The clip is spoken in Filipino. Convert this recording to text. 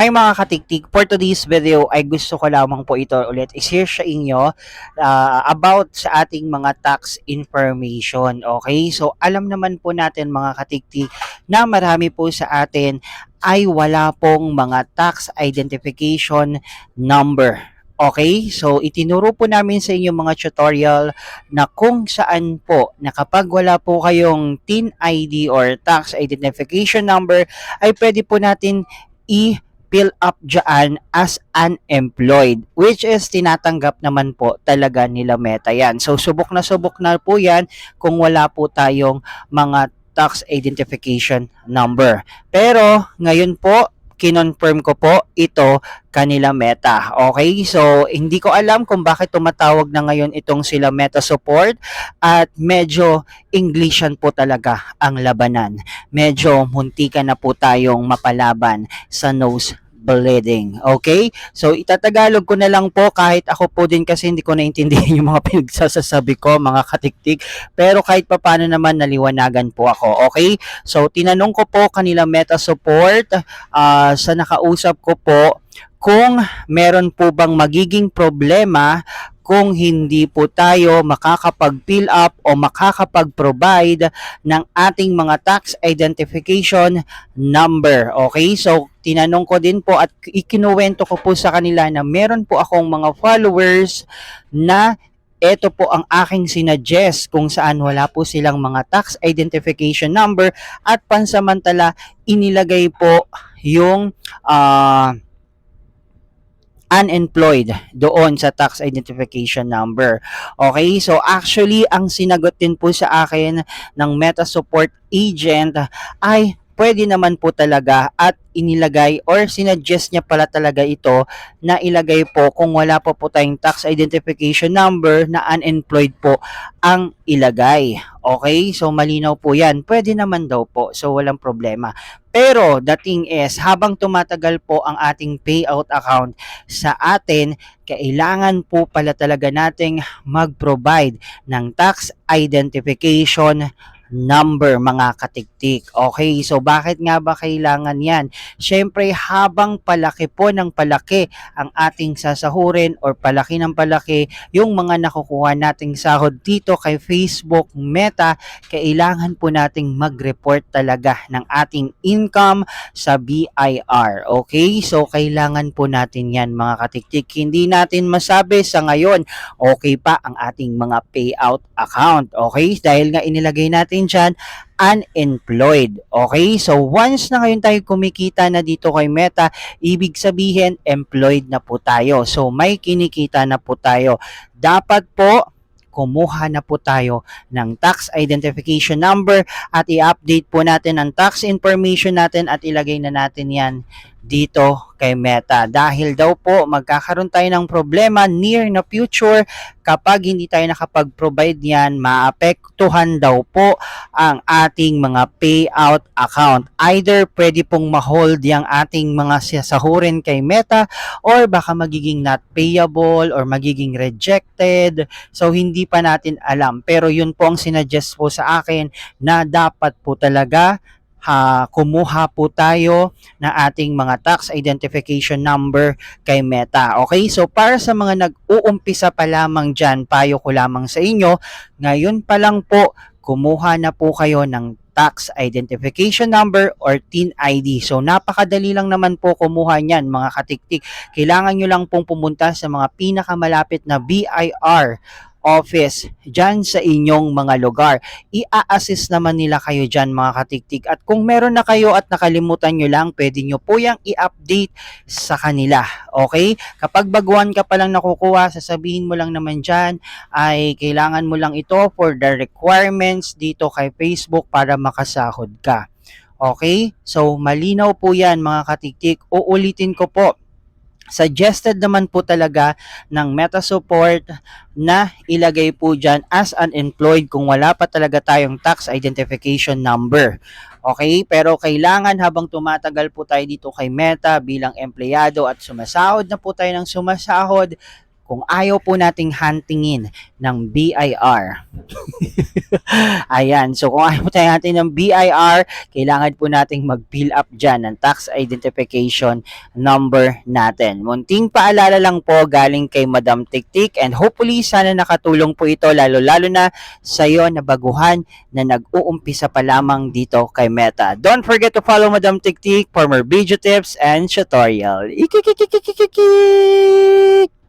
Hi mga katiktik, for today's video ay gusto ko lamang po ito ulit i-share sa inyo uh, about sa ating mga tax information. Okay, so alam naman po natin mga katiktik na marami po sa atin ay wala pong mga tax identification number. Okay, so itinuro po namin sa inyo mga tutorial na kung saan po na kapag wala po kayong TIN ID or tax identification number ay pwede po natin i- fill up dyan as unemployed which is tinatanggap naman po talaga nila Meta yan. So subok na subok na po yan kung wala po tayong mga tax identification number. Pero ngayon po kinonfirm ko po ito kanila Meta. Okay? So, hindi ko alam kung bakit tumatawag na ngayon itong sila Meta Support at medyo Englishan po talaga ang labanan. Medyo muntikan na po tayong mapalaban sa nose bleeding. Okay? So, itatagalog ko na lang po kahit ako po din kasi hindi ko naintindihan yung mga pinagsasasabi ko, mga katiktik. Pero kahit papano naman naliwanagan po ako. Okay? So, tinanong ko po kanila Meta Support uh, sa nakausap ko po kung meron po bang magiging problema kung hindi po tayo makakapag-fill up o makakapag-provide ng ating mga tax identification number. Okay? So, tinanong ko din po at ikinuwento ko po sa kanila na meron po akong mga followers na ito po ang aking sinuggest kung saan wala po silang mga tax identification number at pansamantala inilagay po yung uh, unemployed doon sa tax identification number. Okay, so actually ang sinagot din po sa akin ng Meta Support Agent ay pwede naman po talaga at inilagay or sinuggest niya pala talaga ito na ilagay po kung wala po po tayong tax identification number na unemployed po ang ilagay. Okay? So malinaw po yan. Pwede naman daw po. So walang problema. Pero the thing is, habang tumatagal po ang ating payout account sa atin, kailangan po pala talaga nating mag-provide ng tax identification number mga katiktik. Okay, so bakit nga ba kailangan yan? Siyempre, habang palaki po ng palaki ang ating sasahurin or palaki ng palaki yung mga nakukuha nating sahod dito kay Facebook Meta, kailangan po nating mag-report talaga ng ating income sa BIR. Okay, so kailangan po natin yan mga katiktik. Hindi natin masabi sa ngayon, okay pa ang ating mga payout account. Okay, dahil nga inilagay natin natin dyan, unemployed. Okay? So, once na ngayon tayo kumikita na dito kay Meta, ibig sabihin, employed na po tayo. So, may kinikita na po tayo. Dapat po, kumuha na po tayo ng tax identification number at i-update po natin ang tax information natin at ilagay na natin yan dito kay Meta. Dahil daw po magkakaroon tayo ng problema near na future kapag hindi tayo nakapag-provide yan, maapektuhan daw po ang ating mga payout account. Either pwede pong ma-hold yung ating mga sasahurin kay Meta or baka magiging not payable or magiging rejected. So hindi pa natin alam. Pero yun po ang sinuggest po sa akin na dapat po talaga ha, kumuha po tayo ng ating mga tax identification number kay Meta. Okay, so para sa mga nag-uumpisa pa lamang dyan, payo ko lamang sa inyo, ngayon pa lang po, kumuha na po kayo ng tax identification number or TIN ID. So napakadali lang naman po kumuha niyan mga katiktik. Kailangan nyo lang pong pumunta sa mga pinakamalapit na BIR office dyan sa inyong mga lugar. I-assist naman nila kayo dyan mga katiktik. At kung meron na kayo at nakalimutan nyo lang, pwede nyo po yung i-update sa kanila. Okay? Kapag baguhan ka palang nakukuha, sasabihin mo lang naman dyan ay kailangan mo lang ito for the requirements dito kay Facebook para makasahod ka. Okay? So, malinaw po yan mga katiktik. Uulitin ko po Suggested naman po talaga ng Meta Support na ilagay po dyan as unemployed kung wala pa talaga tayong tax identification number. Okay? Pero kailangan habang tumatagal po tayo dito kay Meta bilang empleyado at sumasahod na po tayo ng sumasahod, kung ayaw po nating huntingin ng BIR. Ayan, so kung ayaw po tayo natin ng BIR, kailangan po nating mag-fill up dyan ng tax identification number natin. Munting paalala lang po galing kay Madam Tiktik and hopefully sana nakatulong po ito lalo-lalo na sa iyo na baguhan na nag-uumpisa pa lamang dito kay Meta. Don't forget to follow Madam Tiktik for more video tips and tutorial. Ikikikikikikik!